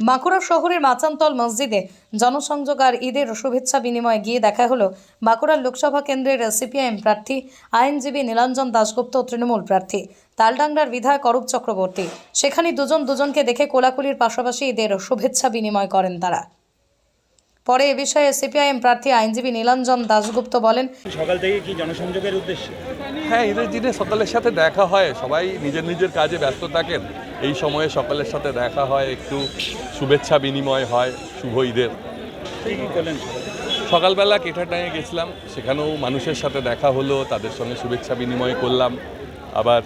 বাঁকুড়া শহরের মাচানতল মসজিদে জনসংযোগ আর ঈদের শুভেচ্ছা বিনিময়ে গিয়ে দেখা হলো বাঁকুড়ার লোকসভা কেন্দ্রের সিপিআইএম প্রার্থী, আইনজীবী নীলাঞ্জন দাশগুপ্ত ও তৃণমূল প্রার্থী তালডাংরার বিধায়ক অরূপ চক্রবর্তী। সেখানে দুজন দুজনকে দেখে কোলাকুলির পাশাপাশি ঈদের শুভেচ্ছা বিনিময় করেন তারা। পরে এ বিষয়ে সিপিআইএম প্রার্থী আইনজীবী নীলাঞ্জন দাশগুপ্ত বলেন সকাল থেকে কি জনসংযোগের উদ্দেশ্যে? হ্যাঁ ঈদের দিনে সকলের সাথে দেখা হয়। সবাই নিজের নিজের কাজে ব্যস্ত থাকেন। এই সময়ে সকলের সাথে দেখা হয় একটু শুভেচ্ছা বিনিময় হয় শুভ ঈদের। সকালবেলা কেঠাটায় গেছিলাম সেখানেও মানুষের সাথে দেখা হলো তাদের সঙ্গে শুভেচ্ছা বিনিময় করলাম। আবার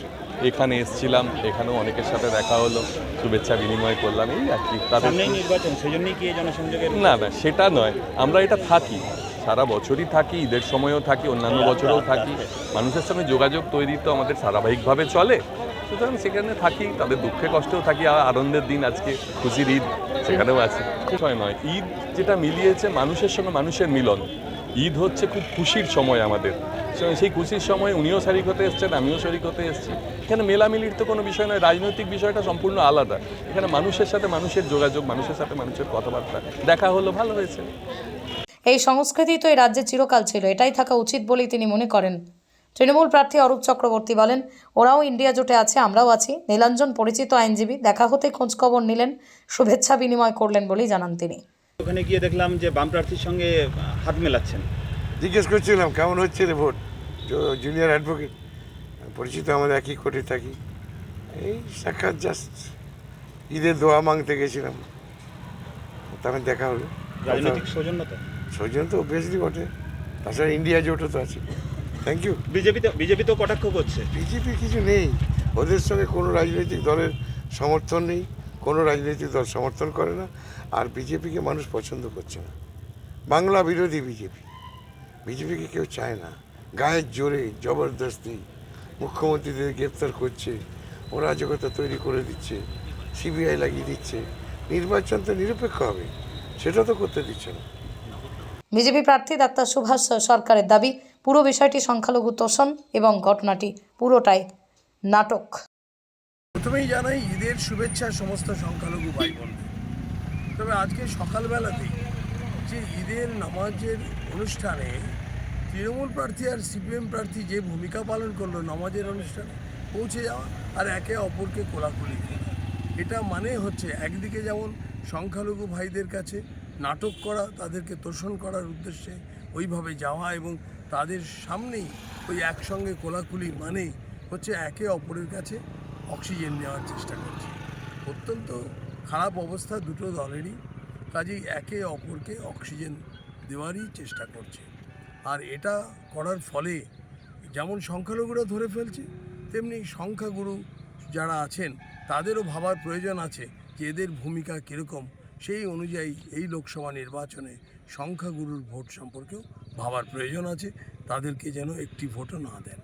এখানে এসছিলাম এখানেও অনেকের সাথে দেখা হলো শুভেচ্ছা বিনিময় করলাম এই আর কি তাদের নির্বাচন সেই জন্যই কি জনসংযোগের না না সেটা নয় আমরা এটা থাকি সারা বছরই থাকি ঈদের সময়ও থাকি অন্যান্য বছরেও থাকি মানুষের সঙ্গে যোগাযোগ তৈরি তো আমাদের ধারাবাহিকভাবে চলে সুতরাং সেখানে থাকি তাদের দুঃখে কষ্টেও থাকি আর আনন্দের দিন আজকে খুশির ঈদ সেখানেও আছে নয় ঈদ যেটা মিলিয়েছে মানুষের সঙ্গে মানুষের মিলন ঈদ হচ্ছে খুব খুশির সময় আমাদের। সেই খুশির সময় উনিও শরিক হতে এসছেন, আমিও শরিক হতে এসেছি। এখানে মেলামিলির তো কোনো বিষয় নয়, রাজনৈতিক বিষয়টা সম্পূর্ণ আলাদা। এখানে মানুষের সাথে মানুষের যোগাযোগ, মানুষের সাথে মানুষের কথাবার্তা, দেখা হলো, ভালো হয়েছে। এই সংস্কৃতি তো এই রাজ্যে চিরকাল ছিল, এটাই থাকা উচিত বলেই তিনি মনে করেন। তৃণমূল প্রার্থী অরূপ চক্রবর্তী বলেন, ওরাও ইন্ডিয়া জোটে আছে, আমরাও আছি। নীলাঞ্জন পরিচিত আইনজীবী, দেখা হতে খোঁজখবর নিলেন, শুভেচ্ছা বিনিময় করলেন বলেই জানান তিনি। ওখানে গিয়ে দেখলাম যে বাম প্রার্থীর সঙ্গে হাত মেলাচ্ছেন। জিজ্ঞেস করছিলাম কেমন হচ্ছে রে ভোট? জুনিয়র অ্যাডভোকেট পরিচিত আমাদের একই কোর্টে থাকি। এই সাক্ষাৎ জাস্ট ঈদের দোয়া মাংতে গেছিলাম। তখন দেখা হলো। রাজনৈতিক সৌজন্যতা? সৌজন তো অবভিয়াসলি বটে। তাছাড়া ইন্ডিয়া জোটও তো আছে। থ্যাংক ইউ বিজেপিতে বিজেপি তো কটাক্ষ করছে? বিজেপি কিছু নেই। ওদের সঙ্গে কোনো রাজনৈতিক দলের সমর্থন নেই। কোনো রাজনৈতিক দল সমর্থন করে না, আর বিজেপিকে মানুষ পছন্দ করছে না। বাংলা বিরোধী বিজেপি। বিজেপিকে কেউ চায় না। গায়ের জোরে জবরদস্তি মুখ্যমন্ত্রীদের গ্রেপ্তার করছে অরাজকতা তৈরি করে দিচ্ছে, সিবিআই লাগিয়ে দিচ্ছে। নির্বাচন তো নিরপেক্ষ হবে, সেটা তো করতে দিচ্ছে না। বিজেপি প্রার্থী ডাক্তার সুভাষ সরকারের দাবি, পুরো বিষয়টি সংখ্যালঘু তোষণ এবং ঘটনাটি পুরোটাই নাটক। প্রথমেই জানাই, ঈদের শুভেচ্ছা সমস্ত সংখ্যালঘু ভাই বোনদের তবে আজকে সকালবেলাতেই যে ঈদের নামাজের অনুষ্ঠানে তৃণমূল প্রার্থী আর সিপিএম প্রার্থী যে ভূমিকা পালন করল নামাজের অনুষ্ঠানে, পৌঁছে যাওয়া আর একে অপরকে কোলাকুলি এটা মানে হচ্ছে একদিকে যেমন সংখ্যালঘু ভাইদের কাছে নাটক করা, তাদেরকে তোষণ করার উদ্দেশ্যে ওইভাবে যাওয়া এবং তাদের সামনেই ওই একসঙ্গে কোলাকুলি মানে হচ্ছে একে অপরের কাছে অক্সিজেন নেওয়ার চেষ্টা করছে। অত্যন্ত খারাপ অবস্থা দুটো দলেরই। কাজেই একে অপরকে অক্সিজেন দেওয়ারই চেষ্টা করছে। আর এটা করার ফলে যেমন সংখ্যালঘুরা ধরে ফেলছে, তেমনি সংখ্যাগুরু যারা আছেন, তাদেরও ভাবার প্রয়োজন আছে যে এদের ভূমিকা কীরকম। সেই অনুযায়ী এই লোকসভা নির্বাচনে সংখ্যাগুরুর ভোট সম্পর্কেও ভাবার প্রয়োজন আছে। তাদেরকে যেন একটি ভোটও না দেন।